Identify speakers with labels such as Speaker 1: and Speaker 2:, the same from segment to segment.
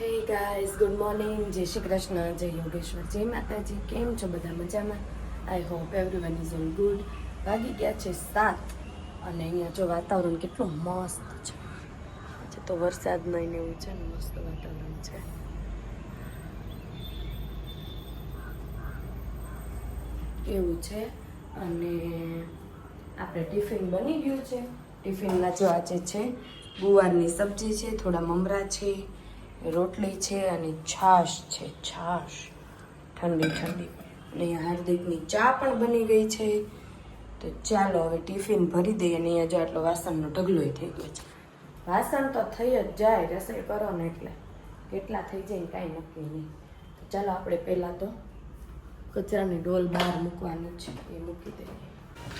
Speaker 1: Hey guys good morning જય શ્રી કૃષ્ણ, જય યોગેશ્વર, જય માતાજી. કેમ છો બધા મજામાં? I hope everyone is all good વાગી ગયા છે સાત. અને અહીંયા જો વાતાવરણ કેટલું મસ્ત છે. આજે તો વરસાદ નહીં એવું છે ને, મસ્ત વાતાવરણ છે. એવું છે. અને આપણે ટિફિન બની ગયું છે. ટિફિનમાં જો આજે છે, ગુવારની સબ્જી છે, થોડા મમરા છે રોટલી છે અને છાશ છે, છાશ. ઠંડી ઠંડી. અને હાર્દિકની ચા પણ બની ગઈ છે. તો ચાલો હવે ટિફિન ભરી દઈએ અને અહીંયા જો આટલો વાસણનો ઢગલોય થઈ ગયો છે. વાસણ તો થઈ જ જાય, રસોઈ કરો ને એટલે. કેટલા થઈ જાય કાંઈ નક્કી નહીં. તો ચાલો આપણે પહેલાં તો કચરાની ડોલ બહાર મૂકવાની છે, એ મૂકી દઈએ.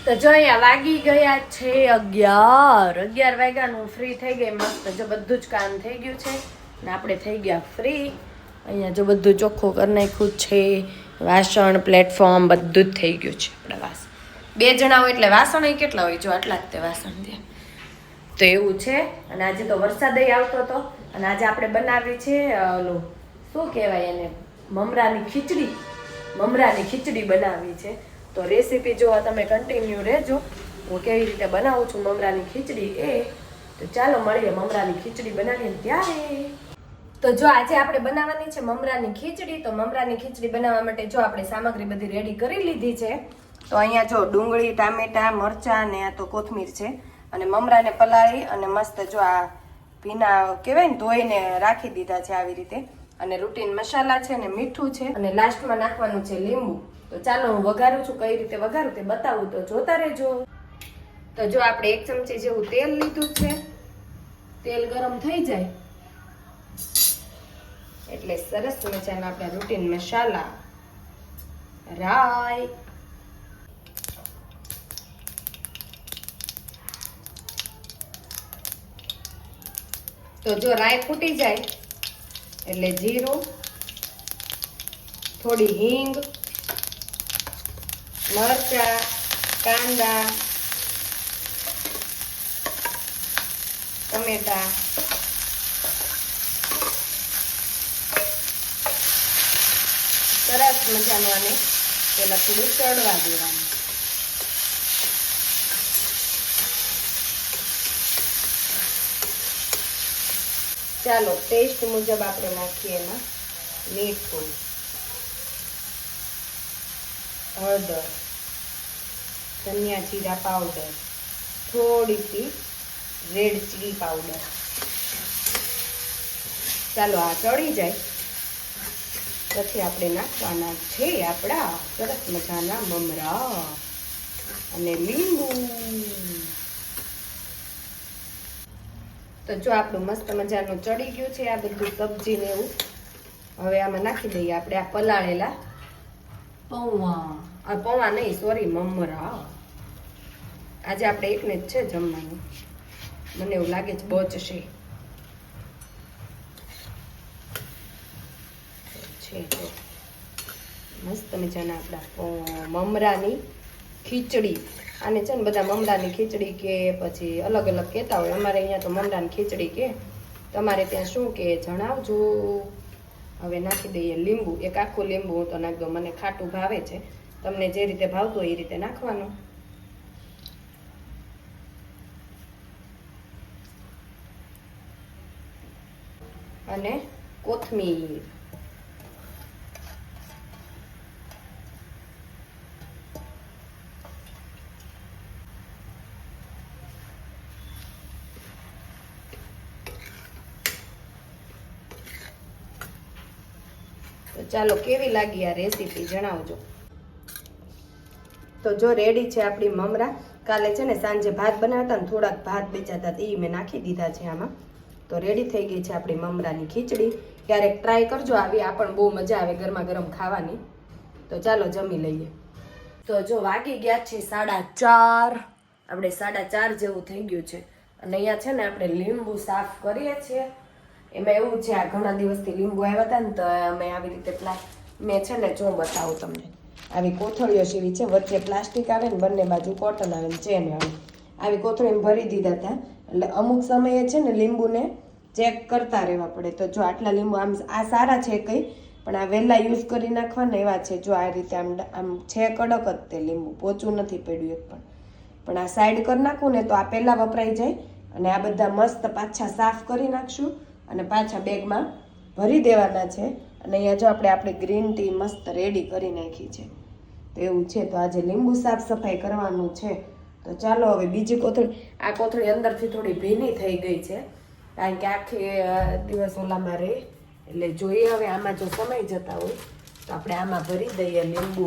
Speaker 1: તો જો અહીંયા વાગી ગયા છે અગિયાર. અગિયાર વાગ્યાનું ફ્રી થઈ ગઈ, મસ્ત. જો બધું જ કામ થઈ ગયું છે. ને આપણે થઈ ગયા ફ્રી અહીંયા જો બધું ચોખ્ખું કરી નાખ્યું છે, વાસણ પ્લેટફોર્મ બધું જ થઈ ગયું છે આપણે વાસણ બે જણા હોય એટલે વાસણ કેટલા હોય? જો આટલા જ તે વાસણ ત્યાં તો એવું છે. અને આજે તો વરસાદ આવતો હતો. અને આજે આપણે બનાવી છે ઓલું, શું કહેવાય એને? મમરાની ખીચડી. મમરાની ખીચડી બનાવી છે. તો રેસીપી જોવા તમે કન્ટિન્યુ રહેજો. હું કેવી રીતે બનાવું છું મમરાની ખીચડી એ? તો ચાલો મળીએ મમરાની ખીચડી બનાવીએ ત્યારે. તો જો આજે આપણે બનાવવાની છે મમરાની ખીચડી, તો મમરાની ખીચડી બનાવવા માટે જો આપણે સામગ્રી બધી રેડી કરી લીધી છે, તો અહીંયા જો ડુંગળી, ટામેટા, મરચાં ને આ તો કોથમીર છે. અને મમરાને પલાળી અને મસ્ત જો આ ભીના કહેવાય ને ધોઈને રાખી દીધા છે આવી રીતે. અને રૂટીન મસાલા છે અને મીઠું છે. અને લાસ્ટમાં નાખવાનું છે લીંબુ. તો ચાલો હું વઘારું છું, કઈ રીતે વઘારું તે બતાવું. તો જોતા રહેજો. તો જો આપણે એક ચમચી જેવું તેલ લીધું છે. તેલ ગરમ થઈ જાય. એટલે સરસ મજાના આપણા રૂટીન મસાલા રાઈ તો જો રાઈ ફૂટી જાય, એટલે જીરું, થોડી હિંગ, મરચા, કાંદા, ટમેટા સરસ મજાનું આને પેલા થોડું ચડવા દેવાનું. ચાલો ટેસ્ટ મુજબ આપણે નાખીએ એમાં મીઠું, હળદર, ધનિયા જીરા પાવડર થોડીથી રેડ ચીલી પાવડર ચાલો, આ ચડી જાય. પછી આપણે નાખવાના છે આપણા સરસ મજાના મમરા અને લીંબુ. તો જો આપણું મસ્ત મજાનું ચડી ગયું છે આ બધું સબ્જી ને એવું. હવે આમાં નાખી દઈએ આપણે આ પલાળેલા પૌવા. આ પૌવા નહીં સોરી મમરા. આજે આપણે એકને જ છે જમવાનું. મને એવું લાગે છે બચશે. છે. જો મસ્ત મજાના આપણા મમરાની ખીચડી. આને છે ને બધા મમરાની ખીચડી કે પછી અલગ અલગ કહેતા હોય. અમારે અહીંયા તો મમરાની ખીચડી કે. તમારે ત્યાં શું કે જણાવજો. હવે નાખી દઈએ લીંબુ. એક આખું લીંબુ હું તો નાખી દઉં. મને ખાટું ભાવે છે. તમને જે રીતે ભાવતું હોય એ રીતે નાખવાનું. અને કોથમીર. તો ચાલો કેવી લાગી આ રેસીપી જણાવજો. તો જો રેડી છે આપણી મમરા, કાલે છે ને સાંજે ભાત બનાવતા ને થોડાક ભાત બેચાતા એ મેં નાખી દીધા છે આમાં. તો રેડી થઈ ગઈ છે આપણી મમરાની ખીચડી. ક્યારેક ટ્રાય કરજો, આવી આ પણ બહુ મજા આવે ગરમા ગરમ ખાવાની. તો ચાલો જમી લઈએ. તો જો વાગી ગયા છે સાડા ચાર. આપણે સાડા ચાર જેવું થઈ ગયું છે. અને અહીંયા છે ને આપણે લીંબુ સાફ કરીએ છીએ. એમાં એવું છે, આ ઘણા દિવસથી લીંબુ આવ્યા હતા ને, તો અમે આવી રીતે પ્લા મેં છે ને જો બતાવું તમને. આવી કોથળીઓ સીવી છે, વચ્ચે પ્લાસ્ટિક આવે ને, બંને બાજુ કોટન આવે ને, ચેન આવે. આવી કોથળી ભરી દીધા હતા. એટલે અમુક સમયે છે ને, લીંબુને ચેક કરતા રહેવા પડે. તો જો આટલા લીંબુ આમ આ સારા છે કંઈ, પણ આ વહેલા યુઝ કરી નાખવાના એવા છે. જો આ રીતે આમ આમ છે કડક જ તે લીંબુ. પોચું નથી પડ્યું એક પણ. પણ આ સાઈડ કરી નાખું ને, તો આ પહેલાં વપરાઈ જાય. અને આ બધા મસ્ત પાછા સાફ કરી નાખશું. અને પાછા બેગમાં ભરી દેવાના છે. અને અહીંયા જો આપણે આપણી ગ્રીન ટી મસ્ત રેડી કરી નાખી છે. તો એવું છે, તો આજે લીંબુ સાફ સફાઈ કરવાનું છે. તો ચાલો હવે બીજી કોથળી આ કોથળી અંદરથી થોડી ભીની થઈ ગઈ છે. કારણ કે આખી દિવસ ઓલામાં રહે. એટલે જોઈએ હવે આમાં જો સમય જતા હોય, તો આપણે આમાં ભરી દઈએ લીંબુ.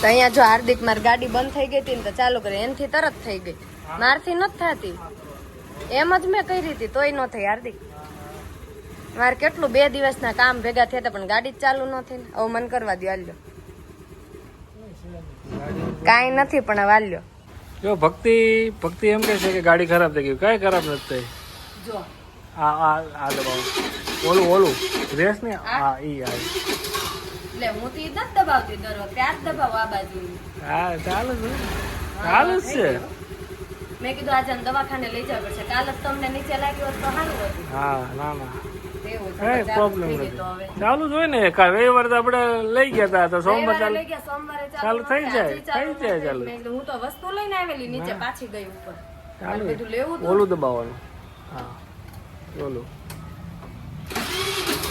Speaker 1: તો અહીંયા જો હાર્દિક, મારી ગાડી બંધ થઈ ગઈ હતી ને તો ચાલુ કરી એનથી તરત થઈ ગઈ. મારથી નથી થતી. એમ જ મેં કરી હતી તોય ન થઈ હાર્દિક. મારે કેટલું બે દિવસના કામ ભેગા થયા પણ ગાડી જ ચાલુ ન થઈ ને. હવે મન કરવા દો હાલ્યો. કાંઈ નથી પણ હવે હાલ્યો.
Speaker 2: જો ભક્તિ ભક્તિ એમ કહે છે કે ગાડી ખરાબ થઈ ગઈ. કાંઈ ખરાબ નથી થઈ.
Speaker 1: જો.
Speaker 2: આ આ આ દબાવો. ઓલું ઓલું. રેસ ને? હા ઈ આ.
Speaker 1: એટલે હું તો ઈ જ દબાવતી દર વખતે આ દબાવો આ બાજુ
Speaker 2: હા ચાલે છે. ચાલે છે.
Speaker 1: મેં કીધું આજે દવાખાને લઈ જવા પડશે કાલ તમને નીચે લાગ્યું હોત તો સારું હતું
Speaker 2: હા ના ના પ્રોબ્લેમ. ચાલુ જ હોય ને રવિવાર તો આપણે લઈ ગયા હતા તો સોમવાર ચાલુ
Speaker 1: લઈ ગયા, સોમવારે
Speaker 2: ચાલુ થઈ જાય, થઈ જાય ચાલુ.
Speaker 1: હું તો વસ્તુ લઈને આવેલી નીચે પાછી ગઈ ઉપર
Speaker 2: ચાલુ
Speaker 1: મારે લેવું
Speaker 2: ઓલું દબાવવાનું હા ઓલું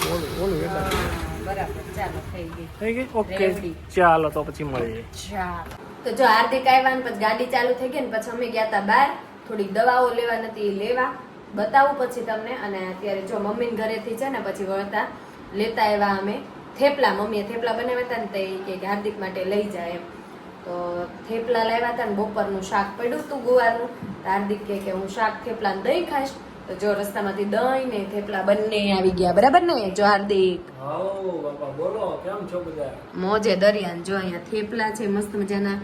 Speaker 2: ઓલું ઓલું એટલે
Speaker 1: બરાબર ચાલો થઈ ગઈ.
Speaker 2: થઈ ગઈ? ઓકે ચાલો તો પછી મળીએ.
Speaker 1: ચાલો. તો જો હાર્દિક આવ્યા ને પછી ગાડી ચાલુ થઈ ગઈ ને પછી અમે ગયા હતા બહાર. થોડીક દવાઓ લેવા નથી લેવા. બતાવું પછી તમને. અને અત્યારે જો મમ્મી ઘરેથી છે ને પછી વળતા લેતા આવ્યા અમે. થેપલા મમ્મીએ થેપલા બનાવ્યા હતા ને તે કે હાર્દિક માટે લઈ જાય એમ. તો થેપલા લાવ્યા હતા ને બપોરનું શાક પડ્યું હતું ગુવારનું. હાર્દિક કે હું શાક થેપલા ને દહીં ખાઈશ. તો જો રસ્તામાંથી દહીં ને થેપલા બંને આવી ગયા. બરાબર ને? જો હાર્દિક
Speaker 2: બોલો કેમ છો બધા?
Speaker 1: મોજે દરિયાન. જો અહીંયા થેપલા છે મસ્ત મજાના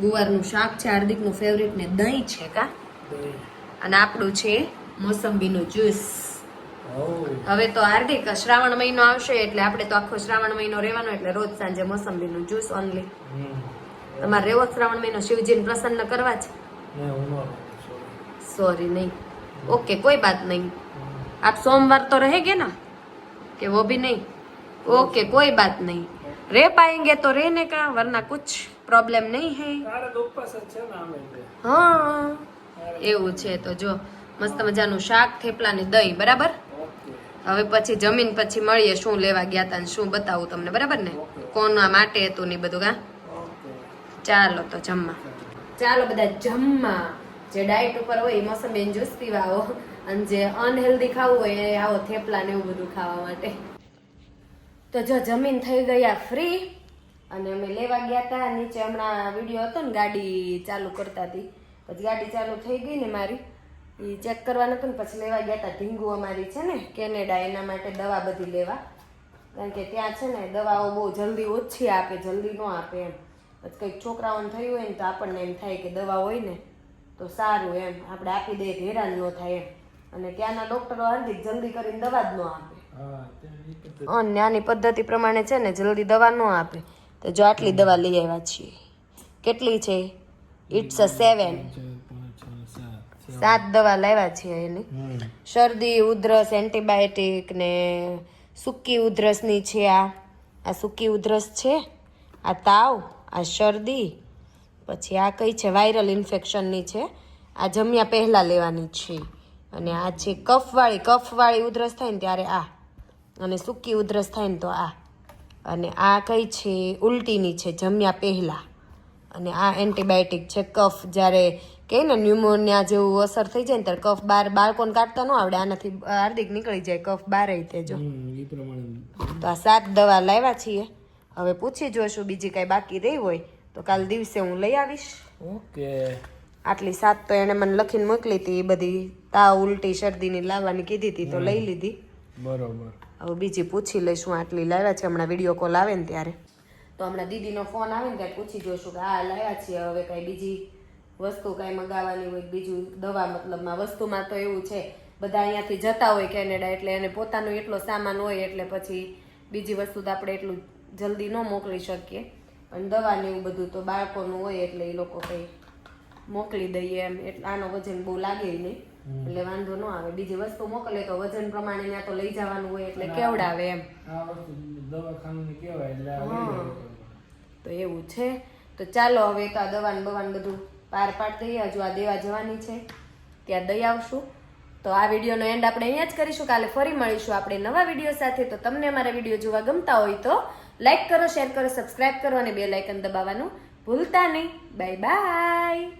Speaker 1: ગુવારનું શાક છે હાર્દિકનું ફેવરેટ ને દહીં છે કા? અને આપણું છે મોસંબીનું જ્યુસ હવે તો હાર્દિક શ્રાવણ મહિનો આવશે એટલે આપણે તો આખો શ્રાવણ મહિનો રહેવાનો એટલે રોજ સાંજે મોસંબીનું જ્યુસ ઓનલી તમારે રહેવો શ્રાવણ મહિનો શિવજીને પ્રસન્ન કરવા છે? સોરી નહીં. ओके कोई बात नहीं आप सोमवार तो रहेंगे ना कि वो भी नहीं ओके कोई बात नहीं रह पाएंगे तो रहने का वरना कुछ प्रॉब्लम नहीं है
Speaker 2: તારે તો ઉપવાસ જ છે ને આમે તે.
Speaker 1: હા એવું છે તો જો મસ્ત મજાનું શાક થેપલા ને દહીં બરાબર
Speaker 2: ઓકે
Speaker 1: હવે પછી જમીન પછી મળીએ શું લેવા ગયા હતા ને શું બતાવું તમને બરાબર ને કોના માટે હતું ને ઈ બધું કા
Speaker 2: ઓકે
Speaker 1: ચાલો તો જમવા ચાલો બધા જમવા જે ડાયટ ઉપર હોય એ મોસંબી જ્યુસ પીવા આવો અને જે અનહેલ્ધી ખાવું હોય એ આવો થેપલા ને એવું બધું ખાવા માટે. તો જો જમીન થઈ ગયા ફ્રી અને અમે લેવા ગયા હતા નીચે હમણાં વીડિયો હતો ને ગાડી ચાલુ કરતા હતી પછી ગાડી ચાલુ થઈ ગઈ ને મારી એ ચેક કરવાનું હતું ને, પછી લેવા ગયા હતા ઢીંગુ અમારી છે ને, કેનેડા, એના માટે દવા બધી લેવા. કારણ કે ત્યાં છે ને, દવાઓ બહુ જલ્દી ઓછી આપે, જલ્દી ન આપે એમ. પછી કંઈક છોકરાઓને થયું હોય ને તો આપણને એમ થાય કે દવા હોય ને તો સારું એમ. આપણે આપી દઈએ હેરાન ન થાય એમ. અને ત્યાંના ડોક્ટરો હાર્દિક જલ્દી કરીને દવા જ ન આપે. અને ત્યાંની પદ્ધતિ પ્રમાણે છે ને જલ્દી દવા ન આપે. તો જો આટલી દવા લઈ આવ્યા છીએ. કેટલી છે?
Speaker 2: It's a seven. સાત
Speaker 1: દવા લાવ્યા છીએ એની. શરદી ઉધરસ એન્ટીબાયોટિક ને સૂકી ઉધરસની છે આ. આ સૂકી ઉધરસ છે આ તાવ આ શરદી પછી આ કઈ છે? વાયરલ ઇન્ફેક્શનની છે. આ જમ્યા પહેલાં લેવાની છે. અને આ છે કફવાળી કફવાળી ઉધરસ થાય ને ત્યારે આ. અને સૂકી ઉધરસ થાય ને તો આ. અને આ કઈ છે? ઉલટીની છે જમ્યા પહેલાં. અને આ એન્ટીબાયોટિક છે કફ. જ્યારે કહે ને ન્યુમોનિયા જેવું અસર થઈ જાય ને ત્યારે કફ બાર બાળકોને કાઢતા ન આવડે. આનાથી હાર્દિક નીકળી જાય કફ બહાર તે જો. તો આ સાત દવા લાવ્યા છીએ. હવે પૂછી જોઈશું બીજી કાંઈ બાકી રહી હોય તો કાલ દિવસે હું લઈ આવીશ.
Speaker 2: ઓકે.
Speaker 1: આટલી સાત તો એણે મને લખીને મોકલી હતી એ બધી તાવ ઉલટી શરદીની લાવવાની કીધી હતી તો લઈ લીધી.
Speaker 2: બરોબર.
Speaker 1: હવે બીજી પૂછી લઈશું આટલી લાવ્યા છે હમણાં વીડિયો કોલ આવે ને ત્યારે. તો હમણાં દીદીનો ફોન આવે ને ત્યારે પૂછી જોઈશું કે આ લાવ્યા છીએ હવે કાંઈ બીજી વસ્તુ કાંઈ મંગાવવાની હોય બીજું દવા મતલબમાં વસ્તુમાં તો એવું છે બધા અહીંયાથી જતા હોય કેનેડા એટલે એને પોતાનો એટલો સામાન હોય એટલે પછી બીજી વસ્તુ તો આપણે એટલું જલ્દી ન મોકલી શકીએ. પણ દવા ને એવું બધું તો બાળકોનું હોય એટલે એ લોકો કંઈ મોકલી દઈએ એમ. એટલે આનો વજન બહુ લાગે નહીં. એટલે વાંધો ન આવે. બીજી વસ્તુ મોકલે તો વજન પ્રમાણે ત્યાં તો લઈ જવાનું હોય એટલે કેવડાવે એમ. તો એવું છે. તો ચાલો હવે તો આ દવાન બવાન બધું પાર પાડ દઈએ હજુ આ દેવા જવાની છે. ત્યાં દઈ આવશું. તો આ વિડીયોનો એન્ડ આપણે અહીંયા જ કરીશું. કાલે ફરી મળીશું. આપણે નવા વીડિયો સાથે. તો તમને અમારા વીડિયો જોવા ગમતા હોય તો લાઈક કરો શેર કરો સબસ્ક્રાઇબ કરો અને બે લાઇકન દબાવવાનું ભૂલતા નહીં. Bye bye.